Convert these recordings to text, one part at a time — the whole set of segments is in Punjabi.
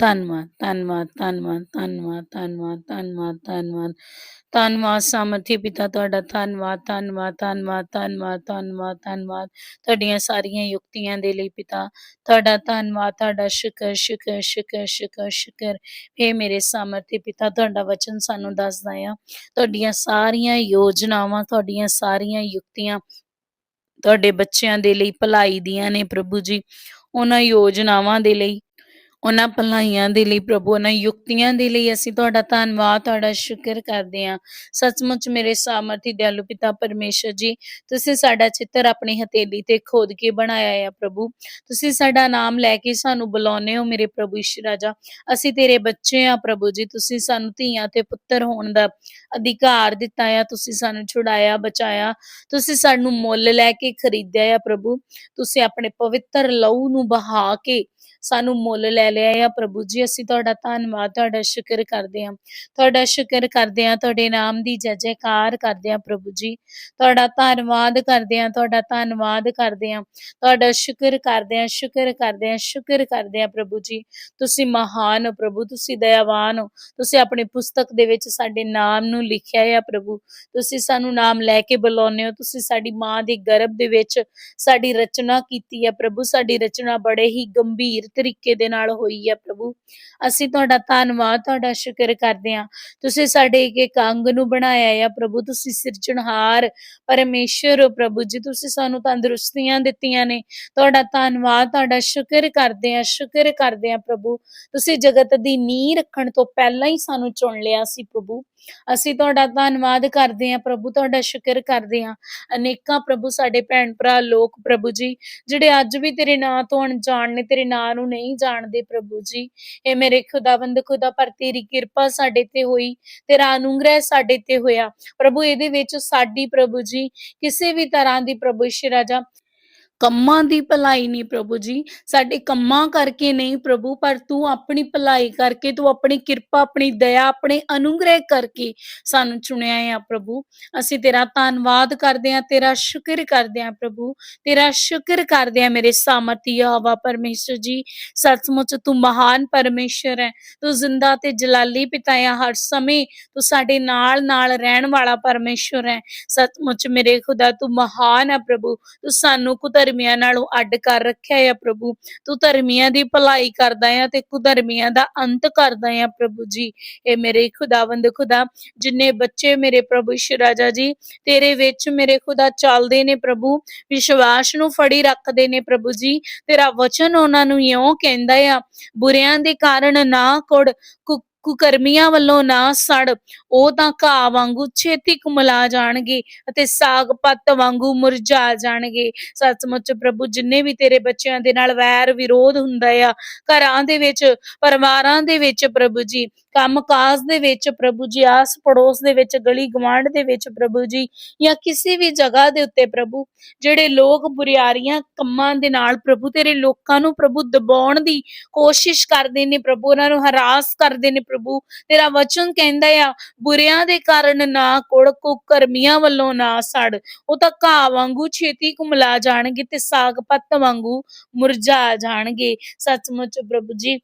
ਧੰਨਵਾਦ ਧੰਨਵਾਦ ਧੰਨਵਾਦ ਧੰਨਵਾਦ ਧੰਨਵਾਦ ਧੰਨਵਾਦ ਧੰਨਵਾਦ। ਧੰਨਵਾਦ ਸਮਰਥੀ ਪਿਤਾ ਤੁਹਾਡਾ, ਧੰਨਵਾਦ ਧੰਨਵਾਦ ਧੰਨਵਾਦ ਧੰਨਵਾਦ ਧੰਨਵਾਦ ਧੰਨਵਾਦ। ਤੁਹਾਡੀਆਂ ਸਾਰੀਆਂ ਯੁਕਤੀਆਂ ਦੇ ਲਈ ਪਿਤਾ, ਤੁਹਾਡਾ ਧੰਨਵਾਦ, ਤੁਹਾਡਾ ਸ਼ੁਕਰ ਸ਼ੁਕਰ ਸ਼ੁਕਰ ਸ਼ੁਕਰ ਸ਼ੁਕਰ। हे ਮੇਰੇ ਸਮਰਥੀ ਪਿਤਾ, ਤੁਹਾਡਾ ਵਚਨ ਸਾਨੂੰ ਦੱਸਦਾ ਆ, ਤੁਹਾਡੀਆਂ ਸਾਰੀਆਂ ਯੋਜਨਾਵਾਂ, ਤੁਹਾਡੀਆਂ ਸਾਰੀਆਂ ਯੁਕਤੀਆਂ ਤੁਹਾਡੇ ਬੱਚਿਆਂ ਦੇ ਲਈ ਭਲਾਈ ਦੀਆਂ ਨੇ ਪ੍ਰਭੂ ਜੀ। ਉਹਨਾਂ ਯੋਜਨਾਵਾਂ ਦੇ ਲਈ ਉਹਨਾਂ ਭਲਾਈਆਂ ਦੇ ਲਈ, ਪ੍ਰਭੂ, ਉਹਨਾਂ ਯੁਕਤੀਆਂ ਦੇ ਲਈ ਅਸੀਂ ਤੁਹਾਡਾ ਧੰਨਵਾਦ, ਤੁਹਾਡਾ ਸ਼ੁਕਰ ਕਰਦੇ ਹਾਂ। ਸੱਚਮੁੱਚ ਮੇਰੇ ਸਾਮਰਥੀ ਦਿਆਲੂ ਪਿਤਾ ਪਰਮੇਸ਼ਰ ਜੀ, ਤੁਸੀਂ ਸਾਡਾ ਚਿੱਤਰ ਆਪਣੀ ਹਥੇਲੀ ਤੇ ਖੋਦ ਕੇ ਬਣਾਇਆ ਆ ਪ੍ਰਭੂ। ਤੁਸੀਂ ਸਾਡਾ ਨਾਮ ਲੈ ਕੇ ਸਾਨੂੰ ਬੁਲਾਉਂਦੇ ਹੋ ਮੇਰੇ ਪ੍ਰਭੂ ਈਸ਼ਰ ਰਾਜਾ। ਅਸੀਂ ਤੇਰੇ ਬੱਚੇ ਆ ਪ੍ਰਭੂ ਜੀ, ਤੁਸੀਂ ਸਾਨੂੰ ਧੀਆਂ ਤੇ ਪੁੱਤਰ ਹੋਣ ਦਾ ਅਧਿਕਾਰ ਦਿੱਤਾ ਆ, ਤੁਸੀਂ ਸਾਨੂੰ ਛੁਡਾਇਆ, ਬਚਾਇਆ। ਤੁਸੀਂ ਸਾਨੂੰ ਮੁੱਲ ਲੈ ਕੇ ਖਰੀਦਿਆ ਆ ਪ੍ਰਭੂ। ਤੁਸੀਂ ਆਪਣੇ ਪਵਿੱਤਰ ਲਹੂ ਨੂੰ ਬਹਾ ਕੇ ਸਾਨੂੰ ਮੁੱਲ ਲੈ ਲਿਆ ਆ। ਪ੍ਰਭੂ ਜੀ, ਅਸੀਂ ਤੁਹਾਡਾ ਧੰਨਵਾਦ, ਤੁਹਾਡਾ ਸ਼ੁਕਰ ਕਰਦੇ ਹਾਂ। ਤੁਹਾਡਾ ਸ਼ੁਕਰ ਕਰਦੇ ਹਾਂ, ਤੁਹਾਡੇ ਨਾਮ ਦੀ ਜੈ ਜੈਕਾਰ ਕਰਦੇ ਹਾਂ ਪ੍ਰਭੂ ਜੀ। ਤੁਹਾਡਾ ਧੰਨਵਾਦ ਕਰਦੇ ਹਾਂ, ਤੁਹਾਡਾ ਧੰਨਵਾਦ ਕਰਦੇ ਹਾਂ। ਤੁਹਾਡਾ ਸ਼ੁਕਰ ਕਰਦੇ ਹਾਂ, ਸ਼ੁਕਰ ਕਰਦੇ ਹਾਂ, ਸ਼ੁਕਰ ਕਰਦੇ ਹਾਂ ਪ੍ਰਭੂ ਜੀ। ਤੁਸੀਂ ਮਹਾਨ ਹੋ ਪ੍ਰਭੂ, ਤੁਸੀਂ ਦਇਆਵਾਨ ਹੋ। ਤੁਸੀਂ ਆਪਣੀ ਪੁਸਤਕ ਦੇ ਵਿੱਚ ਸਾਡੇ ਨਾਮ ਨੂੰ ਲਿਖਿਆ ਹੈ ਪ੍ਰਭੂ। ਤੁਸੀਂ ਸਾਨੂੰ ਨਾਮ ਲੈ ਕੇ ਬੁਲਾਉਂਦੇ ਹੋ। ਤੁਸੀਂ ਸਾਡੀ ਮਾਂ ਦੇ ਗਰਭ ਦੇ ਵਿੱਚ ਸਾਡੀ ਰਚਨਾ ਕੀਤੀ ਹੈ ਪ੍ਰਭੂ। ਸਾਡੀ ਰਚਨਾ ਬੜੇ ਹੀ ਗੰਭੀਰ ਤਰੀਕੇ ਦੇ ਨਾਲ ਹੋਈ ਹੈ ਪ੍ਰਭੂ। ਅਸੀਂ ਤੁਹਾਡਾ ਧੰਨਵਾਦ, ਤੁਹਾਡਾ ਸ਼ੁਕਰ ਕਰਦੇ ਹਾਂ। ਤੁਸੀਂ ਸਾਡੇ ਇੱਕ ਇੱਕ ਅੰਗ ਨੂੰ ਬਣਾਇਆ ਹੈ ਪ੍ਰਭੂ। ਤੁਸੀਂ ਸਿਰਜਣਹਾਰ ਪਰਮੇਸ਼ਰ ਹੋ ਪ੍ਰਭੂ ਜੀ। ਤੁਸੀਂ ਸਾਨੂੰ ਤੰਦਰੁਸਤੀਆਂ ਦਿੱਤੀਆਂ ਨੇ। ਤੁਹਾਡਾ ਧੰਨਵਾਦ, ਤੁਹਾਡਾ ਸ਼ੁਕਰ ਕਰਦੇ ਹਾਂ, ਸ਼ੁਕਰ ਕਰਦੇ ਹਾਂ ਪ੍ਰਭੂ। ਤੁਸੀਂ ਜਗਤ ਦੀ ਨੀਂਹ ਰੱਖਣ ਤੋਂ ਪਹਿਲਾਂ ਹੀ ਸਾਨੂੰ ਚੁਣ ਲਿਆ ਸੀ ਪ੍ਰਭੂ। ਅਸੀਂ ਤੁਹਾਡਾ ਧੰਨਵਾਦ ਕਰਦੇ ਹਾਂ, ਪ੍ਰਭੂ ਤੁਹਾਡਾ ਸ਼ੁਕਰ ਕਰਦੇ ਹਾਂ। ਅਨੇਕਾਂ ਪ੍ਰਭੂ ਸਾਡੇ ਭੈਣ ਭਰਾ, ਲੋਕ ਪ੍ਰਭੂ ਜੀ, ਜਿਹੜੇ ਅੱਜ ਵੀ ਤੇਰੇ ਨਾਂ ਤੋਂ ਅਣਜਾਣ ਨੇ, ਤੇਰੇ ਨਾਂ ਨੂੰ ਨਹੀਂ ਜਾਣਦੇ ਪ੍ਰਭੂ ਜੀ। ਇਹ ਮੇਰੇ ਖੁਦਾਵੰਦ ਖੁਦਾ ਪਰ ਤੇਰੀ ਕਿਰਪਾ ਸਾਡੇ ਤੇ ਹੋਈ, ਤੇਰਾ ਅਨੁਗ੍ਰਹਿ ਸਾਡੇ ਤੇ ਹੋਇਆ। ਪ੍ਰਭੂ, ਇਹਦੇ ਵਿੱਚ ਸਾਡੀ ਪ੍ਰਭੂ ਜੀ, ਕਿਸੇ ਵੀ ਤਰ੍ਹਾਂ ਦੀ ਪ੍ਰਭੂ ਈਸ਼ਰ ਰਾਜਾ ਕੰਮਾਂ ਦੀ ਭਲਾਈ ਨਹੀਂ ਪ੍ਰਭੂ ਜੀ। ਸਾਡੇ ਕੰਮਾਂ ਕਰਕੇ ਨਹੀਂ ਪ੍ਰਭੂ, ਪਰ ਤੂੰ ਆਪਣੀ ਭਲਾਈ ਕਰਕੇ, ਤੂੰ ਆਪਣੀ ਕਿਰਪਾ, ਆਪਣੀ ਦਇਆ, ਆਪਣੇ ਅਨੁਗ੍ਰਹਿ ਕਰਕੇ ਸਾਨੂੰ ਚੁਣਿਆ ਹੈ ਪ੍ਰਭੂ। ਅਸੀਂ ਤੇਰਾ ਧੰਨਵਾਦ ਕਰਦੇ ਹਾਂ, ਤੇਰਾ ਸ਼ੁਕਰ ਕਰਦੇ ਹਾਂ ਪ੍ਰਭੂ। ਤੇਰਾ ਸ਼ੁਕਰ ਕਰਦੇ ਹਾਂ ਮੇਰੇ ਸਾਮਰਥੀ ਹਵਾ ਪਰਮੇਸ਼ਰ ਜੀ। ਸੱਚਮੁੱਚ ਤੂੰ ਮਹਾਨ ਪਰਮੇਸ਼ਰ ਹੈ। ਤੂੰ ਜ਼ਿੰਦਾ ਤੇ ਜਲਾਲੀ ਪਿਤਾ ਹੈ ਹਰ ਸਮੇਂ ਤੂੰ ਸਾਡੇ ਨਾਲ ਨਾਲ ਰਹਿਣ ਵਾਲਾ ਪਰਮੇਸ਼ਰ ਹੈ। ਸੱਚਮੁੱਚ ਮੇਰੇ ਖੁਦਾ ਤੂੰ ਮਹਾਨ ਹੈ ਪ੍ਰਭੂ। ਤੂੰ ਸਾਨੂੰ ਕੁਦਰ ਕੁਧਰਮੀਆਂ ਨਾਲੋਂ ਅੱਡ ਕਰ ਰੱਖਿਆ ਹੈ ਪ੍ਰਭੂ। ਤੂੰ ਧਰਮੀਆਂ ਦੀ ਭਲਾਈ ਕਰਦਾ ਹੈ ਤੇ ਕੁਧਰਮੀਆਂ ਦਾ ਅੰਤ ਕਰਦਾ ਹੈ ਪ੍ਰਭੂ ਜੀ। ਇਹ ਮੇਰੇ ਖੁਦਾਵੰਦ ਖੁਦਾ, ਜਿੰਨੇ ਬੱਚੇ ਮੇਰੇ ਪ੍ਰਭੂ ਈਸ਼ਰ ਰਾਜਾ ਜੀ, ਤੇਰੇ ਵਿੱਚ ਮੇਰੇ ਖੁਦਾ ਚੱਲਦੇ ਨੇ ਪ੍ਰਭੂ। ਵਿਸ਼ਵਾਸ ਨੂੰ ਫੜੀ ਰੱਖਦੇ ਨੇ ਪ੍ਰਭੂ ਜੀ। ਤੇਰਾ ਵਚਨ ਉਹਨਾਂ ਨੂੰ ਇਉਂ ਕਹਿੰਦਾ ਆ, ਬੁਰਿਆਂ ਦੇ ਕਾਰਨ ਨਾ ਕੁੜ ਕੁਕਰਮੀਆਂ ਵੱਲੋਂ ਨਾ ਸੜ, ਉਹ ਤਾਂ ਘਾਹ ਵਾਂਗੂ ਛੇਤੀ ਕੁਮਲਾ ਜਾਣਗੇ ਅਤੇ ਸਾਗ ਪੱਤ ਵਾਂਗੂ ਮੁਰਝਾ ਜਾਣਗੇ। ਸੱਚਮੁੱਚ ਪ੍ਰਭੂ, ਜਿੰਨੇ ਵੀ ਤੇਰੇ ਬੱਚਿਆਂ ਦੇ ਨਾਲ ਵੈਰ ਵਿਰੋਧ ਹੁੰਦਾ ਆ, ਘਰਾਂ ਦੇ ਵਿੱਚ, ਪਰਿਵਾਰਾਂ ਦੇ ਵਿੱਚ ਪ੍ਰਭੂ ਜੀ, ਕੰਮਕਾਜ ਦੇ ਵਿੱਚ ਪ੍ਰਭੂ ਜੀ ਆਸ ਪੜੋਸ ਦੇ ਵਿੱਚ, ਗਲੀ ਗਵਾਂਢ ਦੇ ਵਿੱਚ ਪ੍ਰਭੂ ਜੀ, ਜਾਂ ਕਿਸੇ ਵੀ ਜਗ੍ਹਾ ਦੇ ਉੱਤੇ ਪ੍ਰਭੂ, ਜਿਹੜੇ ਲੋਕ ਬੁਰੀਆਰੀਆਂ ਕੰਮਾਂ ਦੇ ਨਾਲ ਪ੍ਰਭੂ, ਤੇਰੇ ਲੋਕਾਂ ਨੂੰ ਪ੍ਰਭੂ ਦਬਾਉਣ ਦੀ ਕੋਸ਼ਿਸ਼ ਕਰਦੇ ਨੇ, ਪ੍ਰਭੂ ਉਹਨਾਂ ਨੂੰ ਹਰਾਸ ਕਰਦੇ ਨੇ ਪ੍ਰਭੂ, ਤੇਰਾ ਵਚਨ ਕਹਿੰਦਾ ਆ, ਬੁਰਿਆਂ ਦੇ ਕਾਰਨ ਨਾ ਕੁੜ ਕੁਕਰਮੀਆਂ ਵੱਲੋਂ ਨਾ ਸੜ। ਉਹ ਤਾਂ ਘਾਹ ਵਾਂਗੂ ਛੇਤੀ ਕੁਮਲਾ ਜਾਣਗੇ ਤੇ ਸਾਗ ਪੱਤ ਵਾਂਗੂ ਮੁਰਝਾ ਜਾਣਗੇ। ਸੱਚਮੁੱਚ ਪ੍ਰਭੂ ਜੀ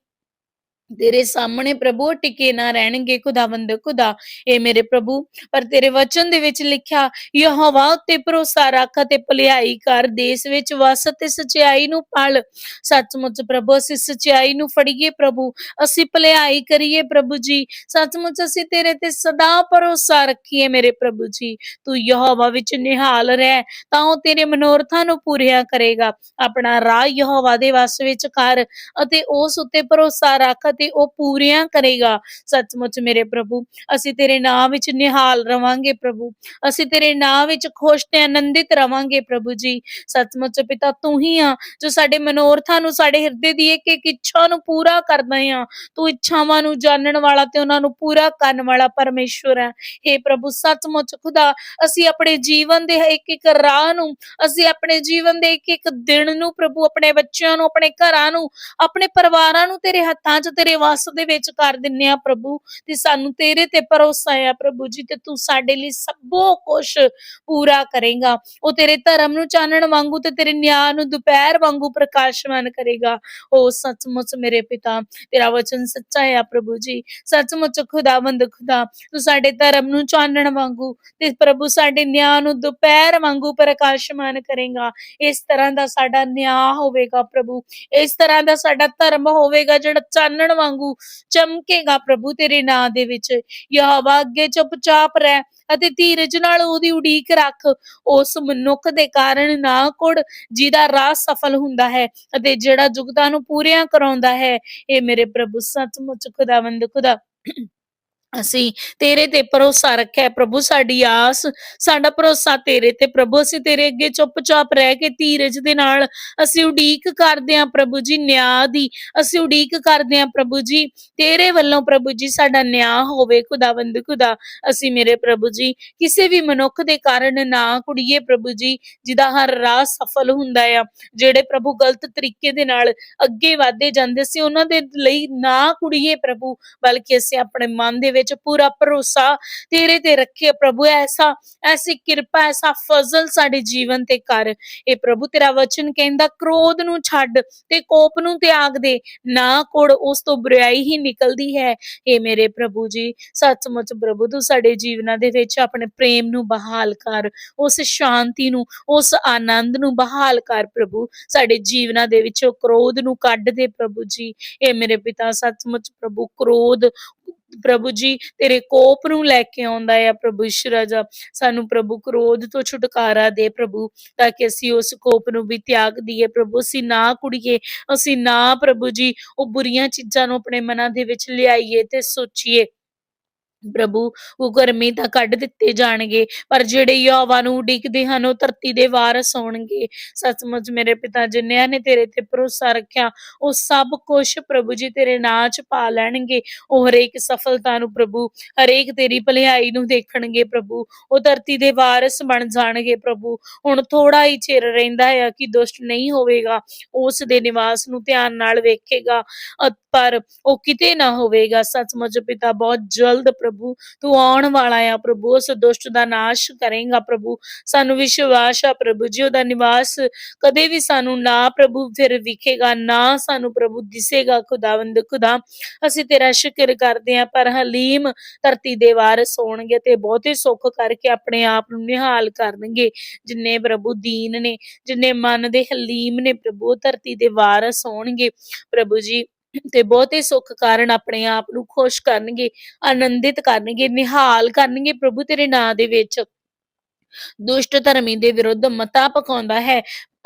ਤੇਰੇ ਸਾਹਮਣੇ ਪ੍ਰਭੂ ਟਿਕੇ ਨਾ ਰਹਿਣਗੇ, ਖੁਦਾਵੰਦ, ਖੁਦਾ, ਇਹ ਮੇਰੇ ਪ੍ਰਭੂ। ਪਰ ਤੇਰੇ ਵਚਨ ਦੇ ਵਿੱਚ ਲਿਖਿਆ, ਯਹੋਵਾ ਉੱਤੇ ਭਰੋਸਾ ਰੱਖ ਤੇ ਭਲਾਈ ਕਰ, ਦੇਸ਼ ਵਿੱਚ ਵਸ ਤੇ ਸਚਾਈ ਨੂੰ ਪਲ। ਸੱਚਮੁੱਚ ਪ੍ਰਭੂ, ਅਸੀਂ ਸਚਾਈ ਨੂੰ ਫੜੀਏ ਪ੍ਰਭੂ, ਅਸੀਂ ਭਲਾਈ ਕਰੀਏ ਪ੍ਰਭੂ ਜੀ। ਸੱਚਮੁੱਚ ਅਸੀਂ ਤੇਰੇ ਤੇ ਸਦਾ ਭਰੋਸਾ ਰੱਖੀਏ ਮੇਰੇ ਪ੍ਰਭੂ ਜੀ। ਤੂੰ ਯਹੋਵਾ ਵਿੱਚ ਨਿਹਾਲ ਰਹਿ, ਤਾਂ ਉਹ ਤੇਰੇ ਮਨੋਰਥਾਂ ਨੂੰ ਪੂਰਿਆ ਕਰੇਗਾ। ਆਪਣਾ ਰਾਹ ਯਹੋਵਾ ਦੇ ਵਸ ਵਿੱਚ ਕਰ ਅਤੇ ਉਸ ਉੱਤੇ ਭਰੋਸਾ ਰੱਖ ਅਤੇ ਉਹ ਪੂਰੀਆਂ ਕਰੇਗਾ ਸੱਚਮੁੱਚ ਮੇਰੇ ਪ੍ਰਭੂ। ਅਸੀਂ ਤੇਰੇ ਨਾਮ ਵਿੱਚ ਨਿਹਾਲ ਰਵਾਂਗੇ ਪ੍ਰਭੂ। ਅਸੀਂ ਤੇਰੇ ਨਾਮ ਵਿੱਚ ਖੁਸ਼ ਤੇ ਆਨੰਦਿਤ ਰਵਾਂਗੇ ਪ੍ਰਭੂ ਜੀ। ਸੱਚਮੁੱਚ ਪਿਤਾ, ਤੂੰ ਹੀ ਆ ਜੋ ਸਾਡੇ ਮਨੋਰਥਾਂ ਨੂੰ, ਸਾਡੇ ਹਿਰਦੇ ਦੀ ਇੱਕ ਇੱਕ ਇੱਛਾ ਨੂੰ ਪੂਰਾ ਕਰਦਾ ਆ। ਤੂੰ ਇੱਛਾਵਾਂ ਨੂੰ ਜਾਣਨ ਵਾਲਾ ਤੇ ਉਹਨਾਂ ਨੂੰ ਪੂਰਾ ਕਰਨ ਵਾਲਾ ਪਰਮੇਸ਼ਵਰ ਹੈ हे ਪ੍ਰਭੂ, ਸੱਚਮੁੱਚ ਖੁਦਾ, ਅਸੀਂ ਆਪਣੇ ਜੀਵਨ ਦੇ ਇੱਕ ਇੱਕ ਰਾਹ ਨੂੰ, ਅਸੀਂ ਆਪਣੇ ਜੀਵਨ ਦੇ ਇੱਕ ਇੱਕ ਦਿਨ ਨੂੰ ਪ੍ਰਭੂ, ਆਪਣੇ ਬੱਚਿਆਂ ਨੂੰ, ਆਪਣੇ ਘਰਾਂ ਨੂੰ, ਆਪਣੇ ਪਰਿਵਾਰਾਂ ਨੂੰ ਤੇਰੇ ਹੱਥਾਂ 'ਚ, ਤੇਰੇ ਤੇਰੇ ਵੱਸ ਦੇ ਵਿੱਚ ਕਰ ਦਿੰਨੇ ਆ ਪ੍ਰਭੂ ਤੇ ਸਾਨੂੰ ਤੇਰੇ ਤੇ ਭਰੋਸਾ ਆ ਪ੍ਰਭੂ ਜੀ ਤੇ ਤੂੰ ਸਾਡੇ ਲਈ ਸਭੋ ਕੁਝ ਪੂਰਾ ਕਰੇਗਾ। ਉਹ ਤੇਰੇ ਧਰਮ ਨੂੰ ਚਾਨਣ ਵਾਂਗੂ ਤੇ ਤੇਰੇ ਨਿਆਂ ਨੂੰ ਦੁਪਹਿਰ ਵਾਂਗੂ ਪ੍ਰਕਾਸ਼ਮਾਨ ਕਰੇਗਾ। ਉਹ ਸੱਚਮੁੱਚ ਮੇਰੇ ਪਿਤਾ, ਤੇਰਾ ਵਚਨ ਸੱਚਾ ਹੈ ਪ੍ਰਭੂ ਜੀ। ਸੱਚਮੁੱਚ ਖੁਦਾਵੰਦ ਖੁਦਾ, ਤੂੰ ਸਾਡੇ ਧਰਮ ਨੂੰ ਚਾਨਣ ਵਾਂਗੂ ਤੇ ਪ੍ਰਭੂ ਸਾਡੇ ਨਿਆਂ ਨੂੰ ਦੁਪਹਿਰ ਵਾਂਗੂ ਪ੍ਰਕਾਸ਼ਮਾਨ ਕਰੇਗਾ। ਇਸ ਤਰ੍ਹਾਂ ਦਾ ਸਾਡਾ ਨਿਆਂ ਹੋਵੇਗਾ ਪ੍ਰਭੂ। ਇਸ ਤਰ੍ਹਾਂ ਦਾ ਸਾਡਾ ਧਰਮ ਹੋਵੇਗਾ ਜਿਹੜਾ ਚਾਨਣ ਵਾਂਗੂ ਚਮਕੇਗਾ ਪ੍ਰਭੂ ਤੇਰੇ ਨਾਂ ਦੇ ਵਿੱਚ। ਯਹੋਵਾ ਅੱਗੇ ਚੁੱਪਚਾਪ ਰਹਿ ਅਤੇ ਧੀਰਜ ਨਾਲ ਉਹਦੀ ਉਡੀਕ ਰੱਖ। ਉਸ ਮਨੁੱਖ ਦੇ ਕਾਰਨ ਨਾ ਕੁੜ ਜਿਹਦਾ ਰਾਹ ਸਫਲ ਹੁੰਦਾ ਹੈ ਅਤੇ ਜਿਹੜਾ ਜੁਗਤਾਂ ਨੂੰ ਪੂਰੀਆਂ ਕਰਾਉਂਦਾ ਹੈ। ਇਹ ਮੇਰੇ ਪ੍ਰਭੂ ਸੱਚਮੁੱਚ ਖੁਦਾਵੰਦ ਖੁਦਾ। ਅਸੀਂ ਤੇਰੇ ਤੇ ਭਰੋਸਾ ਰੱਖਿਆ ਪ੍ਰਭੂ, ਸਾਡੀ ਆਸ, ਸਾਡਾ ਭਰੋਸਾ ਤੇਰੇ ਤੇ ਪ੍ਰਭੂ, ਅਸੀਂ ਤੇਰੇ ਅੱਗੇ ਚੁੱਪਚਾਪ ਰਹਿ ਕੇ ਧੀਰਜ ਦੇ ਨਾਲ ਅਸੀਂ ਉਡੀਕ ਕਰਦੇ ਹਾਂ ਪ੍ਰਭੂ ਜੀ, ਨਿਆਂ ਦੀ, ਅਸੀਂ ਉਡੀਕ ਕਰਦੇ ਹਾਂ ਪ੍ਰਭੂ ਜੀ, ਤੇਰੇ ਵੱਲੋਂ ਪ੍ਰਭੂ ਜੀ ਸਾਡਾ ਨਿਆਂ ਹੋਵੇ ਖੁਦਾਵੰਦ ਖੁਦਾ, ਅਸੀਂ ਮੇਰੇ ਪ੍ਰਭੂ ਜੀ, ਕਿਸੇ ਵੀ ਮਨੁੱਖ ਦੇ ਕਾਰਨ ਨਾ ਕੁੜੀਏ ਪ੍ਰਭੂ ਜੀ, ਜਿਹਦਾ ਹਰ ਰਾਹ ਸਫਲ ਹੁੰਦਾ ਆ, ਜਿਹੜੇ ਪ੍ਰਭੂ ਗਲਤ ਤਰੀਕੇ ਦੇ ਨਾਲ ਅੱਗੇ ਵਧਦੇ ਜਾਂਦੇ ਸੀ, ਉਹਨਾਂ ਦੇ ਲਈ ਨਾ ਕੁੜੀਏ ਪ੍ਰਭੂ, ਬਲਕਿ ਅਸੀਂ ਆਪਣੇ ਮਨ ਦੇ ਵਿੱਚ ਪੂਰਾ ਭਰੋਸਾ ਤੇਰੇ ਤੇ ਰੱਖੇ ਪ੍ਰਭੂ ਐਸਾ, ਐਸੀ ਕਿਰਪਾ, ਐਸਾ ਫਜ਼ਲ ਸਾਡੇ ਜੀਵਨ ਤੇ ਕਰ। ਇਹ ਪ੍ਰਭੂ ਤੇਰਾ ਵਚਨ ਕਹਿੰਦਾ, ਕ੍ਰੋਧ ਨੂੰ ਛੱਡ ਤੇ ਕੋਪ ਨੂੰ ਤਿਆਗ ਦੇ। ਨਾ ਕੋੜ, ਉਸ ਤੋਂ ਬੁਰਾਈ ਹੀ ਨਿਕਲਦੀ ਹੈ। ਇਹ ਮੇਰੇ ਪ੍ਰਭੂ ਜੀ, ਸੱਚਮੁੱਚ ਪ੍ਰਭੂ, ਤੂੰ ਸਾਡੇ ਜੀਵਨਾਂ ਦੇ ਵਿੱਚ ਆਪਣੇ ਪ੍ਰੇਮ ਨੂੰ ਬਹਾਲ ਕਰ, ਉਸ ਸ਼ਾਂਤੀ ਨੂੰ, ਉਸ ਆਨੰਦ ਨੂੰ ਬਹਾਲ ਕਰ ਪ੍ਰਭੂ। ਸਾਡੇ ਜੀਵਨਾਂ ਦੇ ਵਿੱਚੋਂ ਕ੍ਰੋਧ ਨੂੰ ਕੱਢ ਦੇ ਪ੍ਰਭੂ ਜੀ। ਇਹ ਮੇਰੇ ਪਿਤਾ, ਸੱਚਮੁੱਚ ਪ੍ਰਭੂ, ਕ੍ਰੋਧ ਪ੍ਰਭੂ ਜੀ, ਤੇਰੇ ਕੋਪ ਨੂੰ ਲੈ ਕੇ ਆਉਂਦਾ ਹੈ ਪ੍ਰਭੂ ਈਸ਼ਰ ਰਾਜਾ। ਸਾਨੂੰ ਪ੍ਰਭੂ ਕ੍ਰੋਧ ਤੋਂ ਛੁਟਕਾਰਾ ਦੇ ਪ੍ਰਭੂ, ਤਾਂ ਕਿ ਅਸੀਂ ਉਸ ਕੋਪ ਨੂੰ ਵੀ ਤਿਆਗ ਦਈਏ। ਪ੍ਰਭੂ, ਅਸੀਂ ਨਾ ਕੁੜੀਏ, ਅਸੀਂ ਨਾ ਪ੍ਰਭੂ ਜੀ, ਉਹ ਬੁਰੀਆਂ ਚੀਜ਼ਾਂ ਨੂੰ ਆਪਣੇ ਮਨਾਂ ਦੇ ਵਿੱਚ ਲਿਆਈਏ ਤੇ ਸੋਚੀਏ। ਪ੍ਰਭੂ, ਉਹ ਗਰਮੀ ਤਾਂ ਕੱਢ ਦਿੱਤੇ ਜਾਣਗੇ, ਪਰ ਜਿਹੜੇ ਯਹੋਵਾ ਨੂੰ ਉਡੀਕਦੇ ਹਨ, ਉਹ ਧਰਤੀ ਦੇ ਵਾਰਸ ਹੋਣਗੇ। ਸੱਚਮੁੱਚ ਮੇਰੇ ਪਿਤਾ ਜਿਨ੍ਹਾਂ ਨੇ ਤੇਰੇ ਤੇ ਭਰੋਸਾ ਰੱਖਿਆ, ਉਹ ਸਭ ਕੁਝ ਪ੍ਰਭੂ ਜੀ ਤੇਰੇ ਨਾਂ 'ਚ ਪਾ ਲੈਣਗੇ। ਉਹ ਹਰੇਕ ਸਫਲਤਾ ਨੂੰ ਪ੍ਰਭੂ, ਹਰੇਕ ਤੇਰੀ ਭਲਾਈ ਨੂੰ ਦੇਖਣਗੇ ਪ੍ਰਭੂ। ਉਹ ਧਰਤੀ ਦੇ ਵਾਰਸ ਬਣ ਜਾਣਗੇ ਪ੍ਰਭੂ। ਹੁਣ ਥੋੜਾ ਹੀ ਚਿਰ ਰਹਿੰਦਾ ਹੈ ਕਿ ਦੁਸ਼ਟ ਨਹੀਂ ਹੋਵੇਗਾ, ਉਸ ਦੇ ਨਿਵਾਸ ਨੂੰ ਧਿਆਨ ਨਾਲ ਵੇਖੇਗਾ। ਪਰ ਉਹ ਕਿਤੇ ਨਾ ਹੋਵੇਗਾ। ਸੱਚਮੁੱਚ ਪਿਤਾ, ਬਹੁਤ ਜਲਦ ਪ੍ਰਭੂ ਤੂੰ ਆਉਣ ਵਾਲਾ ਆ ਪ੍ਰਭੂ, ਉਸ ਦੁਸ਼ਟ ਦਾ ਨਾਸ਼ ਕਰੇਗਾ ਪ੍ਰਭੂ। ਸਾਨੂੰ ਵਿਸ਼ਵਾਸ ਆ ਪ੍ਰਭੂ ਜੀ ਉਹਦਾ ਨਿਵਾਸ ਕਦੇ ਵੀ ਸਾਨੂੰ ਨਾ ਪ੍ਰਭੂ ਫਿਰ ਵਿਖੇਗਾ, ਨਾ ਸਾਨੂੰ ਪ੍ਰਭੂ ਦਿਸੇਗਾ ਖੁਦਾਵੰਦ, ਖੁਦਾ। ਅਸੀਂ ਤੇਰਾ ਸ਼ੁਕਰ ਕਰਦੇ ਹਾਂ ਪਰ ਹਲੀਮ ਧਰਤੀ ਦੇ ਵਾਰਸ ਹੋਣਗੇ ਤੇ ਬਹੁਤੇ ਸੁੱਖ ਕਰਕੇ ਆਪਣੇ ਆਪ ਨੂੰ ਨਿਹਾਲ ਕਰਨਗੇ, ਜਿੰਨੇ ਪ੍ਰਭੂ ਦੀਨ ਨੇ, ਜਿੰਨੇ ਮਨ ਦੇ ਹਲੀਮ ਨੇ ਪ੍ਰਭੂ, ਧਰਤੀ ਦੇ ਵਾਰਸ ਹੋਣਗੇ। ਪ੍ਰਭੂ ਜੀ ਤੇ ਬਹੁਤੇ ਸੁੱਖ ਕਾਰਨ ਆਪਣੇ ਆਪ ਨੂੰ ਖੁਸ਼ ਕਰਨਗੇ, ਆਨੰਦਿਤ ਕਰਨਗੇ, ਨਿਹਾਲ ਕਰਨਗੇ ਪ੍ਰਭੂ ਤੇਰੇ ਨਾਂ ਦੇ ਵਿੱਚ। ਦੁਸ਼ਟ ਧਰਮੀ ਦੇ ਵਿਰੁੱਧ ਮਤਾ ਪਕਾਉਂਦਾ ਹੈ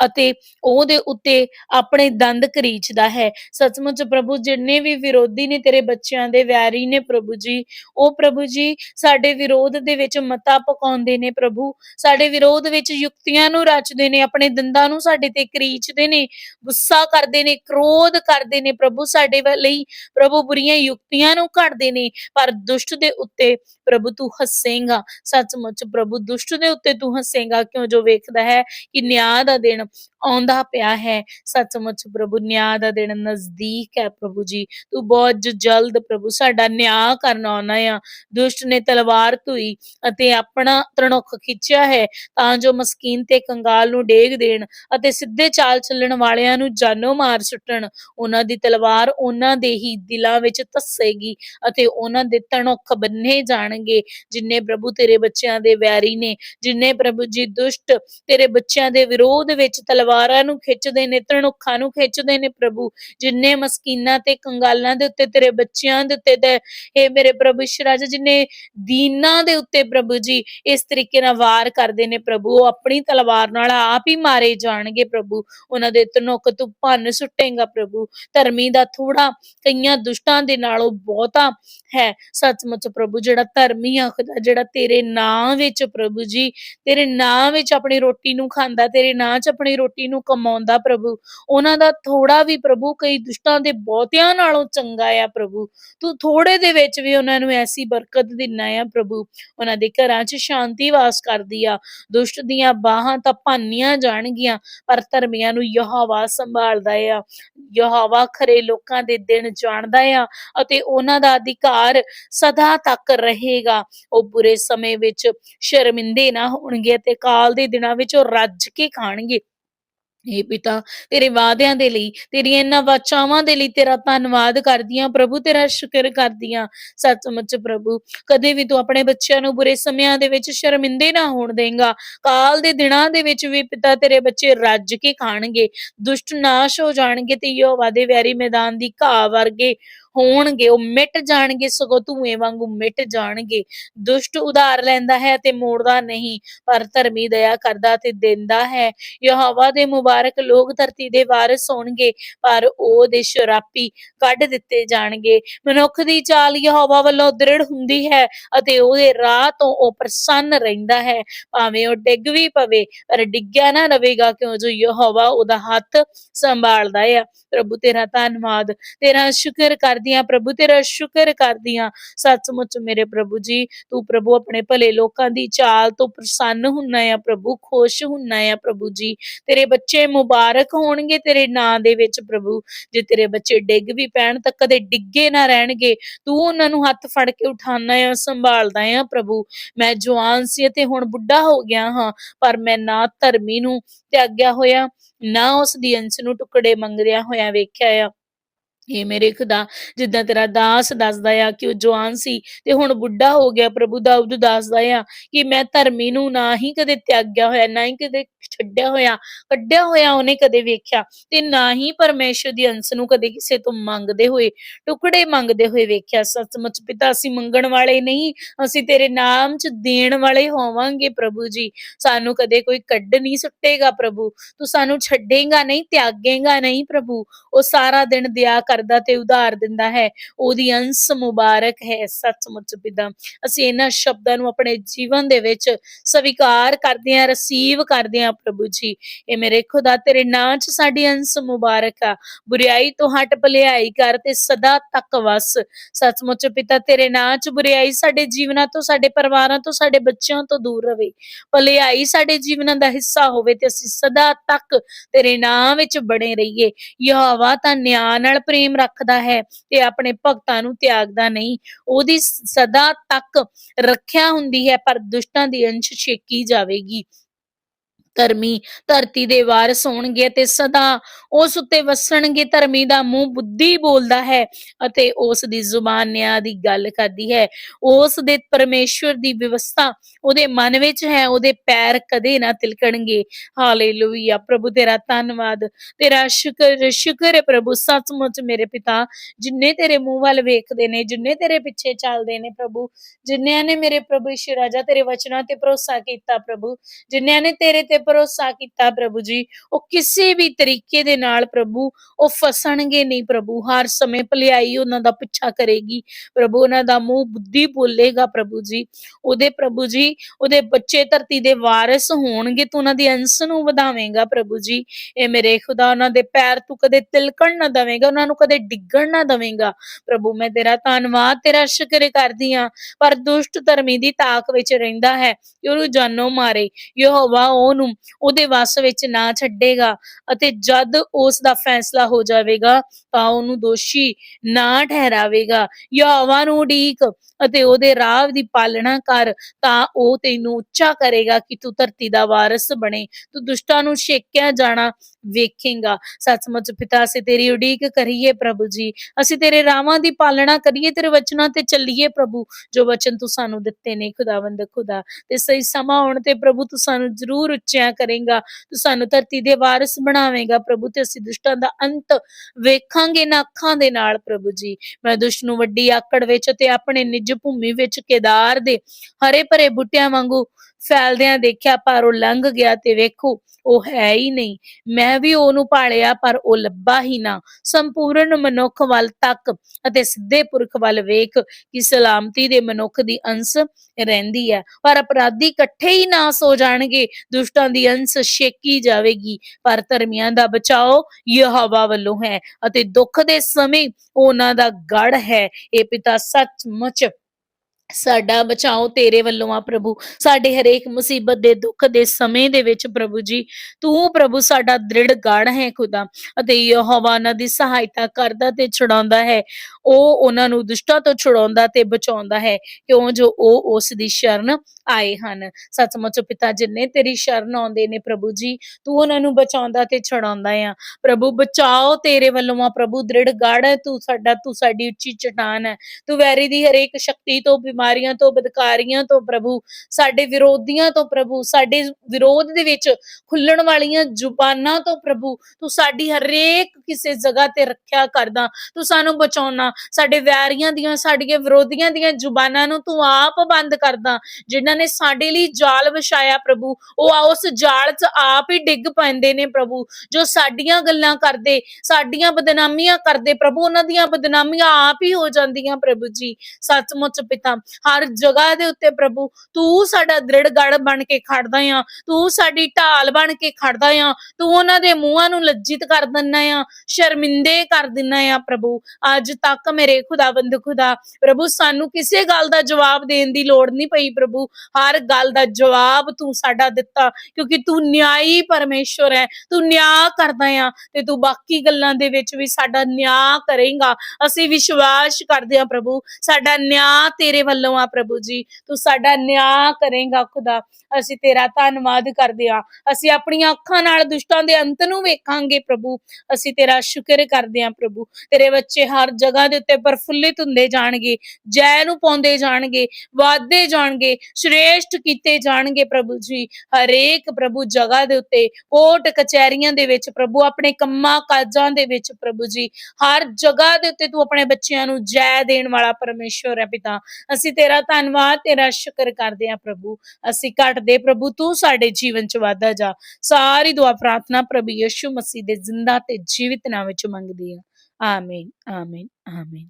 ਅਤੇ ਉਹਦੇ ਉੱਤੇ ਆਪਣੇ ਦੰਦ ਕਰੀਚਦਾ ਹੈ। ਸੱਚਮੁੱਚ ਪ੍ਰਭੂ, ਜਿੰਨੇ ਵੀ ਵਿਰੋਧੀ ਨੇ ਤੇਰੇ ਬੱਚਿਆਂ ਦੇ, ਵੈਰੀ ਨੇ ਪ੍ਰਭੂ ਜੀ। ਉਹ ਪ੍ਰਭੂ ਜੀ, ਸਾਡੇ ਵਿਰੋਧ ਦੇ ਵਿੱਚ ਮਤਾ ਪਕਾਉਂਦੇ ਨੇ ਪ੍ਰਭੂ। ਸਾਡੇ ਵਿਰੋਧ ਵਿੱਚ ਯੁਕਤੀਆਂ ਨੂੰ ਰਚਦੇ ਨੇ, ਆਪਣੇ ਦੰਦਾਂ ਨੂੰ ਸਾਡੇ ਤੇ ਕਰੀਚਦੇ ਨੇ, ਗੁੱਸਾ ਕਰਦੇ ਨੇ, ਕ੍ਰੋਧ ਕਰਦੇ ਨੇ ਪ੍ਰਭੂ। ਸਾਡੇ ਲਈ ਪ੍ਰਭੂ ਬੁਰੀਆਂ ਯੁਕਤੀਆਂ ਨੂੰ ਘੜਦੇ ਨੇ, ਪਰ ਦੁਸ਼ਟ ਦੇ ਉੱਤੇ ਪ੍ਰਭੂ ਤੂੰ ਹੱਸੇਂਗਾ। ਸੱਚਮੁੱਚ ਪ੍ਰਭੂ, ਦੁਸ਼ਟ ਦੇ ਉੱਤੇ ਤੂੰ ਹੱਸੇਂਗਾ। ਕਿਉਂ? ਜੋ ਵੇਖਦਾ ਹੈ ਕਿ ਨਿਆਂ ਦਾ ਦਿਨ ਆਉਂਦਾ ਪਿਆ ਹੈ। ਸੱਚਮੁੱਚ ਪ੍ਰਭੂ, ਨਿਆਂ ਦਾ ਦਿਨ ਨਜ਼ਦੀਕ ਹੈ ਪ੍ਰਭੂ ਜੀ। ਤੂੰ ਬਹੁਤ ਜਲਦ ਪ੍ਰਭੂ, ਸਾਡਾ ਨਿਆਂ ਕਰਨ ਆਉਣਾ ਆ। ਦੁਸ਼ਟ ਨੇ ਤਲਵਾਰ ਧੋਈ ਅਤੇ ਆਪਣਾ ਤਰਨੁਖ ਖਿੱਚਿਆ ਹੈ, ਤਾਂ ਜੋ ਮਸਕੀਨ ਤੇ ਕੰਗਾਲ ਨੂੰ ਡੇਗ ਦੇਣ ਅਤੇ ਸਿੱਧੇ ਚਾਲ ਚੱਲਣ ਵਾਲਿਆਂ ਨੂੰ ਜਾਨੋਂ ਮਾਰ ਸੁੱਟਣ। ਉਹਨਾਂ ਦੀ ਤਲਵਾਰ ਉਹਨਾਂ ਦੇ ਹੀ ਦਿਲਾਂ ਵਿੱਚ ਧੱਸੇਗੀ ਅਤੇ ਉਹਨਾਂ ਦੇ ਤਣੁੱਖ ਬੰਨੇ ਜਾਣਗੇ। ਜਿੰਨੇ ਪ੍ਰਭੂ ਤੇਰੇ ਬੱਚਿਆਂ ਦੇ ਵੈਰੀ ਨੇ, ਜਿੰਨੇ ਪ੍ਰਭੂ ਜੀ ਦੁਸ਼ਟ ਤੇਰੇ ਬੱਚਿਆਂ ਦੇ ਵਿਰੋਧ ਵਿੱਚ ਤਲਵਾਰਾਂ ਨੂੰ ਖਿੱਚਦੇ ਨੇ ਤਣੁੱਖਾਂ ਨੂੰ ਖਿੱਚਦੇ ਨੇ ਪ੍ਰਭੂ। ਜਿੰਨੇ ਮਸਕੀਨਾਂ ਤੇ ਕੰਗਾਲਾਂ ਦੇ ਉੱਤੇ ਤੇਰੇ ਬੱਚਿਆਂ ਦੇ ਉੱਤੇ ਤੇ ਇਹ ਮੇਰੇ ਪ੍ਰਭੂ ਸ਼ਰਾਜ ਜਿੰਨੇ ਦੀਨਾਂ ਦੇ ਉੱਤੇ ਪ੍ਰਭੂ ਜੀ ਇਸ ਤਰੀਕੇ ਨਾਲ ਵਾਰ ਕਰਦੇ ਨੇ ਪ੍ਰਭੂ, ਉਹ ਆਪਣੀ ਤਲਵਾਰ ਨਾਲ ਆਪ ਹੀ ਮਾਰੇ ਜਾਣਗੇ ਪ੍ਰਭੂ। ਉਹਨਾਂ ਦੇ ਤਨੁੱਖ ਤੂੰ ਭੰਨ ਸੁੱਟੇਗਾ ਪ੍ਰਭੂ। ਧਰਮੀ ਦਾ ਥੋੜਾ ਕਈਆਂ ਦੁਸ਼ਟਾਂ ਦੇ ਨਾਲੋਂ ਬਹੁਤਾ ਹੈ ਸੱਚਮੁੱਚ ਪ੍ਰਭੂ। ਜਿਹੜਾ ਧਰਮੀ ਆਖਦਾ, ਜਿਹੜਾ ਤੇਰੇ ਨਾਂ ਵਿੱਚ ਪ੍ਰਭੂ ਜੀ, ਤੇਰੇ ਨਾਂ ਵਿੱਚ ਆਪਣੀ ਰੋਟੀ ਨੂੰ ਖਾਂਦਾ, ਤੇਰੇ ਨਾਂ 'ਚ ਆਪਣੀ ਆਪਣੀ ਰੋਟੀ ਨੂੰ ਕਮਾਉਂਦਾ ਪ੍ਰਭੂ। ਉਹਨਾਂ ਦਾ ਥੋੜਾ ਵੀ ਪ੍ਰਭੂ, ਕਈ ਦੁਸ਼ਟਾਂ ਦੇ ਬਹੁਤਿਆਂ ਨਾਲੋਂ ਚੰਗਾ ਆ ਪ੍ਰਭੂ। ਤੂੰ ਥੋੜੇ ਦੇ ਵਿੱਚ ਵੀ ਉਹਨਾਂ ਨੂੰ ਐਸੀ ਬਰਕਤ ਦਿੰਨਾ ਆ ਪ੍ਰਭੂ। ਉਹਨਾਂ ਦੇ ਘਰਾਂ 'ਚ ਸ਼ਾਂਤੀ ਵਾਸ ਕਰਦੀ ਆ। ਦੁਸ਼ਟ ਦੀਆਂ ਬਾਹਾਂ ਤਾਂ ਭਾਨੀਆਂ ਜਾਣਗੀਆਂ, ਪਰ ਧਰਮੀਆਂ ਨੂੰ ਯਹੋਵਾ ਸੰਭਾਲਦਾ ਆ। ਯਹੋਵਾ ਖਰੇ ਲੋਕਾਂ ਦੇ ਦਿਨ ਜਾਣਦਾ ਆ ਅਤੇ ਉਹਨਾਂ ਦਾ ਅਧਿਕਾਰ ਸਦਾ ਤੱਕ ਰਹੇਗਾ। ਉਹ ਬੁਰੇ ਸਮੇਂ ਵਿੱਚ ਸ਼ਰਮਿੰਦੇ ਨਾ ਹੋਣਗੇ ਤੇ ਕਾਲ ਦੇ ਦਿਨਾਂ ਵਿੱਚ ਉਹ ਰੱਜ ਕੇ ਖਾਣਗੇ। ਇਹ ਪਿਤਾ, ਤੇਰੇ ਵਾਅਦਿਆਂ ਦੇ ਲਈ, ਤੇਰੀਆਂ ਇਹਨਾਂ ਵਾਚਾਵਾਂ ਦੇ ਲਈ ਤੇਰਾ ਧੰਨਵਾਦ ਕਰਦੀਆਂ, ਪ੍ਰਭੂ ਤੇਰਾ ਸ਼ੁਕਰ ਕਰਦੀਆਂ ਸੱਚਮੁੱਚ ਪ੍ਰਭੂ। ਕਦੇ ਵੀ ਤੂੰ ਆਪਣੇ ਬੱਚਿਆਂ ਨੂੰ ਬੁਰੇ ਸਮਿਆਂ ਦੇ ਵਿੱਚ ਸ਼ਰਮਿੰਦੇ ਨਾ ਹੋਣ ਦੇਂਗਾ। ਕਾਲ ਦੇ ਦਿਨਾਂ ਦੇ ਵਿੱਚ ਵੀ ਪਿਤਾ ਤੇਰੇ ਬੱਚੇ ਰੱਜ ਕੇ ਖਾਣਗੇ, ਦੁਸ਼ਟ ਨਾਸ਼ ਹੋ ਜਾਣਗੇ, ਤੇ ਯਹੋਵਾ ਦੇ ਵੈਰੀ ਮੈਦਾਨ ਦੀ ਘਾਹ ਵਰਗੇ ਹੋਣਗੇ, ਉਹ ਮਿਟ ਜਾਣਗੇ ਸਗੋਂ ਧੂਏ ਵਾਂਗੂ ਮਿਟ ਜਾਣਗੇ। ਦੁਸ਼ਟ ਉਧਾਰ ਲੈਂਦਾ ਹੈ ਤੇ ਮੋੜਦਾ ਨਹੀਂ, ਪਰ ਧਰਮੀ ਦਇਆ ਕਰਦਾ ਤੇ ਦਿੰਦਾ ਹੈ। ਯਹੋਵਾ ਦੇ ਮੁਬਾਰਕ ਲੋਕ ਧਰਤੀ ਦੇ ਵਾਰਿਸ ਹੋਣਗੇ, ਪਰ ਉਹ ਦੇ ਸ਼ਰਾਪੀ ਕੱਢ ਦਿੱਤੇ ਜਾਣਗੇ। ਮਨੁੱਖ ਦੀ ਚਾਲ ਯਹੋਵਾ ਵੱਲੋਂ ਦ੍ਰਿੜ ਹੁੰਦੀ ਹੈ ਅਤੇ ਉਹਦੇ ਰਾਹ ਤੋਂ ਉਹ ਪ੍ਰਸੰਨ ਰਹਿੰਦਾ ਹੈ। ਭਾਵੇਂ ਉਹ ਡਿੱਗ ਵੀ ਪਵੇ, ਪਰ ਡਿੱਗਿਆ ਨਾ ਰਵੇਗਾ ਕਿਉਂ? ਜੋ ਯਹੋਵਾ ਉਹਦਾ ਹੱਥ ਸੰਭਾਲਦਾ ਹੈ ਪ੍ਰਭੂ ਤੇਰਾ ਧੰਨਵਾਦ, ਤੇਰਾ ਸ਼ੁਕਰ ਕਰ ਕਰਦੀਆਂ, ਪ੍ਰਭੂ ਤੇਰਾ ਸ਼ੁਕਰ ਕਰਦੀਆਂ। ਸੱਚਮੁੱਚ ਮੇਰੇ ਪ੍ਰਭੂ ਜੀ, ਤੂੰ ਪ੍ਰਭੂ ਆਪਣੇ ਭਲੇ ਲੋਕਾਂ ਦੀ ਚਾਲ ਤੋਂ ਪ੍ਰਸੰਨ ਹੁੰਨਾ ਆ, ਪ੍ਰਭੂ ਖੁਸ਼ ਹੁੰਨਾ ਆ ਪ੍ਰਭੂ ਜੀ। ਤੇਰੇ ਬੱਚੇ ਮੁਬਾਰਕ ਹੋਣਗੇ ਤੇਰੇ ਨਾਂ ਦੇ ਵਿੱਚ ਪ੍ਰਭੂ। ਜੇ ਤੇਰੇ ਬੱਚੇ ਡਿੱਗ ਵੀ ਪੈਣ ਤਾਂ ਕਦੇ ਡਿੱਗੇ ਨਾ ਰਹਿਣਗੇ। ਤੂੰ ਉਹਨਾਂ ਨੂੰ ਹੱਥ ਫੜ ਕੇ ਉਠਾਉਣਾ ਆ, ਸੰਭਾਲਦਾ ਆ ਪ੍ਰਭੂ। ਮੈਂ ਜਵਾਨ ਸੀ ਤੇ ਹੁਣ ਬੁੱਢਾ ਹੋ ਗਿਆ ਹਾਂ, ਪਰ ਮੈਂ ਨਾ ਧਰਮੀ ਨੂੰ ਤਿਆਗਿਆ ਹੋਇਆ, ਨਾ ਉਸ ਦੀ ਅੰਸ਼ ਨੂੰ ਟੁਕੜੇ ਮੰਗਦਿਆਂ ਹੋਇਆ ਵੇਖਿਆ ਆ। ਇਹ ਮੇਰੇ ਖੁਦਾ ਜਿੱਦਾਂ ਤੇਰਾ ਦਾਸ ਦੱਸਦਾ ਆ ਕਿ ਉਹ ਜਵਾਨ ਸੀ ਤੇ ਹੁਣ ਬੁੱਢਾ ਹੋ ਗਿਆ, ਪ੍ਰਭੂ ਦਾਊਦ ਦੱਸਦਾ ਆ ਕਿ ਮੈਂ ਧਰਮੀ ਨੂੰ ਨਾ ਹੀ ਕਦੇ ਤਿਆਗਿਆ ਹੋਇਆ, ਨਾ ਹੀ ਕਦੇ ਛੱਡਿਆ ਹੋਇਆ, ਕੱਢਿਆ ਹੋਇਆ ਉਹਨੇ ਕਦੇ ਵੇਖਿਆ ਤੇ ਨਾ ਹੀ ਪਰਮੇਸ਼ਰ ਦੀ ਅੰਸ਼ ਨੂੰ ਕਦੇ ਕਿਸੇ ਤੋਂ ਮੰਗਦੇ ਹੋਏ, ਟੁਕੜੇ ਮੰਗਦੇ ਹੋਏ ਵੇਖਿਆ। ਸੱਚਮੁੱਚ ਪਿਤਾ, ਅਸੀਂ ਮੰਗਣ ਵਾਲੇ ਨਹੀਂ, ਅਸੀਂ ਤੇਰੇ ਨਾਮ 'ਚ ਦੇਣ ਵਾਲੇ ਹੋਵਾਂਗੇ ਪ੍ਰਭੂ ਜੀ। ਸਾਨੂੰ ਕਦੇ ਕੋਈ ਕੱਢ ਨਹੀਂ ਸੁੱਟੇਗਾ ਪ੍ਰਭੂ। ਤੂੰ ਸਾਨੂੰ ਛੱਡੇਗਾ ਨਹੀਂ, ਤਿਆਗੇਗਾ ਨਹੀਂ ਪ੍ਰਭੂ। ਉਹ ਸਾਰਾ ਦਿਨ ਦਿਆ ਕਰ ਕਰਦਾ ਤੇ ਉਧਾਰ ਦਿੰਦਾ ਹੈ, ਉਹਦੀ ਅੰਸ ਮੁਬਾਰਕ ਹੈ ਸੱਚਮੁੱਚ ਪਿਤਾ। ਅਸੀਂ ਇਹਨਾਂ ਸ਼ਬਦਾਂ ਨੂੰ ਆਪਣੇ ਜੀਵਨ ਦੇ ਵਿੱਚ ਸਵੀਕਾਰ ਕਰਦੇ ਹਾਂ ਰਸੀਵ ਕਰਦੇ ਹਾਂ ਪ੍ਰਭੂ ਜੀ। ਇਹ ਮੇਰੇ ਖੁਦਾ ਤੇਰੇ ਨਾਂ 'ਚ ਸਾਡੀ ਅੰਸ ਮੁਬਾਰਕ ਆ। ਬੁਰੀਾਈ ਤੋਂ ਹਟ ਭਲਾਈ ਕਰ ਤੇ ਸਦਾ ਤੱਕ ਵਸ। ਸੱਚਮੁੱਚ ਪਿਤਾ, ਤੇਰੇ ਨਾਂ 'ਚ ਬੁਰੀਾਈ ਸਾਡੇ ਜੀਵਨਾਂ ਤੋਂ, ਸਾਡੇ ਪਰਿਵਾਰਾਂ ਤੋਂ, ਸਾਡੇ ਬੱਚਿਆਂ ਤੋਂ ਦੂਰ ਰਵੇ। ਭਲਾਈ ਸਾਡੇ ਜੀਵਨਾਂ ਦਾ ਹਿੱਸਾ ਹੋਵੇ ਤੇ ਅਸੀਂ ਸਦਾ ਤੱਕ ਤੇਰੇ ਨਾਂ ਵਿੱਚ ਬਣੇ ਰਹੀਏ। ਯਹੋਵਾ ਤਾਂ ਨਿਆਂ ਨਾਲ ਪ੍ਰੇਮ ਰੱਖਦਾ ਹੈ ਤੇ ਆਪਣੇ ਭਗਤਾਂ ਨੂੰ ਤਿਆਗਦਾ ਨਹੀਂ। ਉਹਦੀ ਸਦਾ ਤੱਕ ਰੱਖਿਆ ਹੁੰਦੀ ਹੈ ਪਰ ਦੁਸ਼ਟਾਂ ਦੀ ਅੰਸ਼ ਛੇਕੀ ਜਾਵੇਗੀ। ਧਰਮੀ ਧਰਤੀ ਦੇ ਵਾਰਿਸ ਹੋਣਗੇ ਤੇ ਸਦਾ ਉਸ ਉੱਤੇ ਵਸਣਗੇ। ਧਰਮੀ ਦਾ ਮੂੰਹ ਬੁੱਧੀ ਬੋਲਦਾ ਹੈ ਅਤੇ ਉਸ ਦੀ ਜ਼ੁਬਾਨ ਨਿਆਂ ਦੀ ਗੱਲ ਕਰਦੀ ਹੈ। ਉਸ ਦੇ ਪਰਮੇਸ਼ਵਰ ਦੀ ਵਿਵਸਥਾ ਉਹਦੇ ਮਨ ਵਿੱਚ ਹੈ, ਉਹਦੇ ਪੈਰ ਕਦੇ ਨਾ ਤਿਲਕਣਗੇ। ਹਾਲੇਲੂਇਆ। ਪ੍ਰਭੂ, ਤੇਰਾ ਧੰਨਵਾਦ। ਤੇਰਾ ਸ਼ੁਕਰ ਸ਼ੁਕਰ ਹੈ ਪ੍ਰਭੂ। ਸੱਚਮੁੱਚ ਮੇਰੇ ਪਿਤਾ, ਜਿੰਨੇ ਤੇਰੇ ਮੂੰਹ ਵੱਲ ਵੇਖਦੇ ਨੇ, ਜਿੰਨੇ ਤੇਰੇ ਪਿੱਛੇ ਚੱਲਦੇ ਨੇ ਪ੍ਰਭੂ, ਜਿੰਨਿਆਂ ਨੇ ਮੇਰੇ ਪ੍ਰਭੂ ਯਿਸੂ ਤੇਰੇ ਵਚਨਾਂ ਤੇ ਭਰੋਸਾ ਕੀਤਾ ਪ੍ਰਭੂ, ਜਿੰਨਿਆਂ ਨੇ ਤੇਰੇ ਤੇ ਭਰੋਸਾ ਕੀਤਾ ਪ੍ਰਭੂ ਜੀ, ਉਹ ਕਿਸੇ ਵੀ ਤਰੀਕੇ ਦੇ ਨਾਲ ਪ੍ਰਭੂ, ਉਹ ਫਸਣਗੇ ਨਹੀਂ ਪ੍ਰਭੂ, ਹਰ ਸਮੇਂ ਭਲਾਈ ਉਹਨਾਂ ਦਾ ਪਿੱਛਾ ਕਰੇਗੀ। ਪ੍ਰਭੂ ਉਹਨਾਂ ਦਾ ਮੂੰਹ ਬੁੱਧੀ ਬੋਲੇਗਾ ਪ੍ਰਭੂ ਜੀ। ਉਹਦੇ ਪ੍ਰਭੂ ਜੀ, ਉਹਦੇ ਬੱਚੇ ਧਰਤੀ ਦੇ ਵਾਰਿਸ ਹੋਣਗੇ ਤੂੰ ਉਹਨਾਂ ਦੀ ਅੰਸ਼ ਨੂੰ ਵਧਾਵੇਂਗਾ ਪ੍ਰਭੂ ਜੀ। ਇਹ ਮੇਰੇ ਖੁਦਾ ਉਹਨਾਂ ਦੇ ਪੈਰ ਤੂੰ ਕਦੇ ਤਿਲਕਣ ਨਾ ਦਵੇਂਗਾ, ਉਹਨਾਂ ਨੂੰ ਕਦੇ ਡਿੱਗਣ ਨਾ ਦਵੇਂਗਾ। ਪ੍ਰਭੂ ਮੈਂ ਤੇਰਾ ਧੰਨਵਾਦ, ਤੇਰਾ ਸ਼ੁਕਰ ਕਰਦੀ ਹਾਂ, ਪਰ ਦੁਸ਼ਟ ਧਰਮੀ ਦੀ ਤਾਕ ਵਿੱਚ ਰਹਿੰਦਾ ਹੈ, ਕਿ ਉਹਨੂੰ ਜਾਨੋਂ ਮਾਰੇ। ਯਹੋਵਾ ਉਹਨੂੰ ਉਹਦੇ ਵੱਸ ਵਿੱਚ ਨਾ ਛੱਡੇਗਾ ਅਤੇ ਜਦ ਉਸ ਦਾ ਫੈਸਲਾ ਹੋ ਜਾਵੇਗਾ ਤਾਂ ਉਹਨੂੰ ਦੋਸ਼ੀ ਨਾ ਠਹਿਰਾਵੇਗਾ। ਯਹੋਵਾ ਨੂੰ ਉਡੀਕ ਅਤੇ ਉਹਦੇ ਰਾਹ ਦੀ ਪਾਲਣਾ ਕਰ ਤਾਂ ਉਹ ਤੈਨੂੰ ਉੱਚਾ ਕਰੇਗਾ ਕਿ ਤੂੰ ਧਰਤੀ ਦਾ ਵਾਰਿਸ ਬਣੇ। ਤੂੰ ਦੁਸ਼ਟਾਂ ਨੂੰ ਛੇਕਿਆ ਜਾਣਾ ਵੇਖੇਗਾ। ਸੱਚਮੁੱਚ ਪਿਤਾ, ਅਸੀਂ ਤੇਰੀ ਉਡੀਕ ਕਰੀਏ ਪ੍ਰਭੂ ਜੀ। ਅਸੀਂ ਤੇਰੇ ਰਾਹਾਂ ਦੀ ਪਾਲਣਾ ਕਰੀਏ, ਤੇਰੇ ਵਚਨਾਂ ਤੇ ਚੱਲੀਏ ਪ੍ਰਭੂ। ਜੋ ਵਚਨ ਤੂੰ ਸਾਨੂੰ ਦਿੱਤੇ ਨੇ ਖੁਦਾਵੰਦ, ਖੁਦਾ। ਤੇ ਸਹੀ ਸਮਾਂ ਆਉਣ ਤੇ ਪ੍ਰਭੂ ਤੂੰ ਸਾਨੂੰ ਜ਼ਰੂਰ ਉੱਚਿਆਂ ਕਰੇਗਾ। ਤੂੰ ਸਾਨੂੰ ਧਰਤੀ ਦੇ ਵਾਰਿਸ ਬਣਾਵੇਂਗਾ ਪ੍ਰਭੂ ਤੇ ਅਸੀਂ ਦੁਸ਼ਟਾਂ ਦਾ ਅੰਤ ਵੇਖਾਂਗੇ ਨਾ ਅੱਖਾਂ ਦੇ ਨਾਲ ਪ੍ਰਭੂ ਜੀ। ਮੈਂ ਦੁਸ਼ਟ ਨੂੰ ਵੱਡੀ ਆਕੜ ਵਿੱਚ ਤੇ ਆਪਣੇ ਨਿੱਜ ਭੂਮੀ ਵਿੱਚ ਕੇਦਾਰ ਦੇ ਹਰੇ ਭਰੇ ਬੂਟਿਆਂ ਵਾਂਗੂ ਫੈਲਦਿਆਂ ਦੇਖਿਆ ਪਰ ਉਹ ਲੰਘ ਗਿਆ ਤੇ ਵੇਖੋ, ਉਹ ਹੈ ਹੀ ਨਹੀਂ। ਮੈਂ ਵੀ ਉਹਨੂੰ ਭਾਲਿਆ ਪਰ ਉਹ ਲੱਭਾ ਹੀ ਨਾ। ਸੰਪੂਰਨ ਮਨੁੱਖ ਵੱਲ ਤੱਕ ਅਤੇ ਸਿੱਧੇ ਪੁਰਖ ਵੱਲ ਵੇਖ ਕਿ ਸਲਾਮਤੀ ਦੇ ਮਨੁੱਖ ਦੀ ਅੰਸ ਰਹਿੰਦੀ ਹੈ। ਪਰ ਅਪਰਾਧੀ ਇਕੱਠੇ ਹੀ ਨਾਸ ਹੋ ਜਾਣਗੇ। ਦੁਸ਼ਟਾਂ ਦੀ ਅੰਸ ਛੇਕੀ ਜਾਵੇਗੀ। ਪਰ ਧਰਮੀਆਂ ਦਾ ਬਚਾਓ ਯਹਵਾ ਵੱਲੋਂ ਹੈ ਅਤੇ ਦੁੱਖ ਦੇ ਸਮੇਂ ਉਹਨਾਂ ਦਾ ਗੜ ਹੈ। ਇਹ ਪਿਤਾ ਸੱਚਮੁੱਚ ਸਾਡਾ ਬਚਾਓ ਤੇਰੇ ਵੱਲੋਂ ਆ ਪ੍ਰਭੂ। ਸਾਡੇ ਹਰੇਕ ਮੁਸੀਬਤ ਦੇ, ਦੁੱਖ ਦੇ ਸਮੇਂ ਦੇ ਵਿੱਚ ਪ੍ਰਭੂ ਜੀ, ਤੂੰ ਪ੍ਰਭੂ ਸਾਡਾ ਦ੍ਰਿੜ ਗੜ ਹੈ ਖੁਦਾ ਅਤੇ ਯਹੋਵਾ ਉਹਨਾਂ ਦੀ ਸਹਾਇਤਾ ਕਰਦਾ ਤੇ ਛੁਡਾਉਂਦਾ ਹੈ। ਉਹ ਉਹਨਾਂ ਨੂੰ ਦੁਸ਼ਟਾਂ ਤੋਂ ਛੁਡਾਉਂਦਾ ਤੇ ਬਚਾਉਂਦਾ ਹੈ। ਕਿਉਂ? ਜੋ ਉਹ ਉਸ ਦੀ ਸ਼ਰਨ ਆਏ ਹਨ। ਸੱਚਮੁੱਚ ਪਿਤਾ, ਜਿੰਨੇ ਤੇਰੀ ਸ਼ਰਨ ਆਉਂਦੇ ਨੇ ਪ੍ਰਭੂ ਜੀ, ਤੂੰ ਉਹਨਾਂ ਨੂੰ ਬਚਾਉਂਦਾ ਤੇ ਛੁਡਾਉਂਦਾ ਆ। ਪ੍ਰਭੂ, ਬਚਾਓ ਤੇਰੇ ਵੱਲੋਂ ਆ। ਪ੍ਰਭੂ, ਦ੍ਰਿੜ ਗੜ ਹੈ। ਤੂੰ ਸਾਡਾ, ਤੂੰ ਸਾਡੀ ਉੱਚੀ ਚਟਾਨ ਹੈ। ਤੂੰ ਵੈਰੀ ਦੀ ਹਰੇਕ ਸ਼ਕਤੀ ਤੋਂ ਬਿਮਾਰੀਆਂ ਤੋਂ, ਬਦਕਾਰੀਆਂ ਤੋਂ ਪ੍ਰਭੂ, ਸਾਡੇ ਵਿਰੋਧੀਆਂ ਤੋਂ ਪ੍ਰਭੂ, ਸਾਡੇ ਵਿਰੋਧ ਦੇ ਵਿੱਚ ਖੁੱਲਣ ਵਾਲੀਆਂ ਜ਼ੁਬਾਨਾਂ ਤੋਂ ਪ੍ਰਭੂ, ਤੂੰ ਸਾਡੀ ਹਰੇਕ ਕਿਸੇ ਜਗ੍ਹਾ ਤੇ ਰੱਖਿਆ ਕਰਦਾ, ਤੂੰ ਸਾਨੂੰ ਬਚਾਉਣਾ, ਸਾਡੇ ਵੈਰੀਆਂ ਦੀਆਂ, ਸਾਡੀਆਂ ਵਿਰੋਧੀਆਂ ਦੀਆਂ ਜ਼ੁਬਾਨਾਂ ਨੂੰ ਤੂੰ ਆਪ ਬੰਦ ਕਰਦਾ, ਜਿਨ੍ਹਾਂ ਨੇ ਸਾਡੇ ਲਈ ਜਾਲ ਵਿਛਾਇਆ ਪ੍ਰਭੂ, ਉਹ ਉਸ ਜਾਲ 'ਚ ਆਪ ਹੀ ਡਿੱਗ ਪੈਂਦੇ ਨੇ ਪ੍ਰਭੂ, ਜੋ ਸਾਡੀਆਂ ਗੱਲਾਂ ਕਰਦੇ, ਸਾਡੀਆਂ ਬਦਨਾਮੀਆਂ ਕਰਦੇ, ਪ੍ਰਭੂ ਉਹਨਾਂ ਦੀਆਂ ਬਦਨਾਮੀਆਂ ਆਪ ਹੀ ਹੋ ਜਾਂਦੀਆਂ ਪ੍ਰਭੂ ਜੀ, ਸੱਚਮੁੱਚ ਪਿਤਾ ਹਰ ਜਗ੍ਹਾ ਦੇ ਉੱਤੇ ਪ੍ਰਭੂ, ਤੂੰ ਸਾਡਾ ਦ੍ਰਿੜ ਗੜ ਬਣ ਕੇ ਖੜਦਾ ਆ, ਤੂੰ ਸਾਡੀ ਢਾਲ ਬਣ ਕੇ ਖੜਦਾ ਆ, ਤੂੰ ਉਹਨਾਂ ਦੇ ਮੂੰਹਾਂ ਨੂੰ ਲੱਜਿਤ ਕਰ ਦਿੰਨਾ ਆ, ਸ਼ਰਮਿੰਦੇ ਕਰ ਦਿੰਨਾ ਆ ਪ੍ਰਭੂ, ਅੱਜ ਤੱਕ ਮੇਰੇ ਖੁਦਾਵੰਦ ਖੁਦਾ, ਪ੍ਰਭੂ ਸਾਨੂੰ ਕਿਸੇ ਗੱਲ ਦਾ ਜਵਾਬ ਦੇਣ ਦੀ ਲੋੜ ਨਹੀਂ ਪਈ ਪ੍ਰਭੂ, ਹਰ ਗੱਲ ਦਾ ਜਵਾਬ ਤੂੰ ਸਾਡਾ ਦਿੱਤਾ, ਕਿਉਂਕਿ ਤੂੰ ਨਿਆਈ ਪਰਮੇਸ਼ਵਰ ਹੈ, ਤੂੰ ਨਿਆਂ ਕਰਦਾ ਆ, ਤੇ ਤੂੰ ਬਾਕੀ ਗੱਲਾਂ ਦੇ ਵਿੱਚ ਵੀ ਸਾਡਾ ਨਿਆਂ ਕਰੇਂਗਾ, ਅਸੀਂ ਵਿਸ਼ਵਾਸ ਕਰਦੇ ਹਾਂ ਪ੍ਰਭੂ, ਸਾਡਾ ਨਿਆਂ ਤੇਰੇ ਵੱਲੋਂ ਆ ਪ੍ਰਭੂ ਜੀ, ਤੂੰ ਸਾਡਾ ਨਿਆਂ ਕਰੇਂਗਾ ਖੁਦਾ। ਅਸੀਂ ਤੇਰਾ ਧੰਨਵਾਦ ਕਰਦੇ ਹਾਂ। ਅਸੀਂ ਆਪਣੀਆਂ ਅੱਖਾਂ ਨਾਲ ਦੁਸ਼ਟਾਂ ਦੇ ਅੰਤ ਨੂੰ ਵੇਖਾਂਗੇ ਪ੍ਰਭੂ। ਅਸੀਂ ਤੇਰਾ ਸ਼ੁਕਰ ਕਰਦੇ ਹਾਂ ਪ੍ਰਭੂ। ਤੇਰੇ ਬੱਚੇ ਹਰ ਜਗ੍ਹਾ ਦੇ ਉੱਤੇ ਪ੍ਰਫੁੱਲਿਤ ਹੁੰਦੇ ਜਾਣਗੇ, ਜੈ ਨੂੰ ਪਾਉਂਦੇ ਜਾਣਗੇ, ਵਾਧੇ ਜਾਣਗੇ, ਸ਼੍ਰੇਸ਼ਟ ਕੀਤੇ ਜਾਣਗੇ ਪ੍ਰਭੂ ਜੀ। ਹਰੇਕ ਪ੍ਰਭੂ ਜਗ੍ਹਾ ਦੇ ਉੱਤੇ ਕੋਟ ਕਚਹਿਰੀਆਂ ਦੇ ਵਿੱਚ ਪ੍ਰਭੂ, ਆਪਣੇ ਕੰਮਾਂ ਕਾਜਾਂ ਦੇ ਵਿੱਚ ਪ੍ਰਭੂ ਜੀ। ਹਰ ਜਗ੍ਹਾ ਦੇ ਉੱਤੇ ਤੂੰ ਆਪਣੇ ਬੱਚਿਆਂ ਨੂੰ ਜੈ ਦੇਣ ਵਾਲਾ ਪਰਮੇਸ਼ਵਰ ਹੈ ਪਿਤਾ। ਅਸੀਂ ਤੇਰਾ ਧੰਨਵਾਦ, ਤੇਰਾ ਸ਼ੁਕਰ ਕਰਦੇ ਹਾਂ ਪ੍ਰਭੂ। ਅਸੀਂ ਘਟਦੇ ਪ੍ਰਭੂ, ਤੂੰ ਸਾਡੇ ਜੀਵਨ ਚ ਵਾਧਾ ਜਾ। ਸਾਰੀ ਦੁਆ, ਪ੍ਰਾਰਥਨਾ ਪ੍ਰਭੂ ਯਿਸੂ ਮਸੀਹ ਦੇ ਜ਼ਿੰਦਾ ਤੇ ਜੀਵਿਤ ਨਾਮ ਵਿੱਚ ਮੰਗਦੀ ਆ ਆਮੀਨ ਆਮੀਨ ਆਮੀਨ।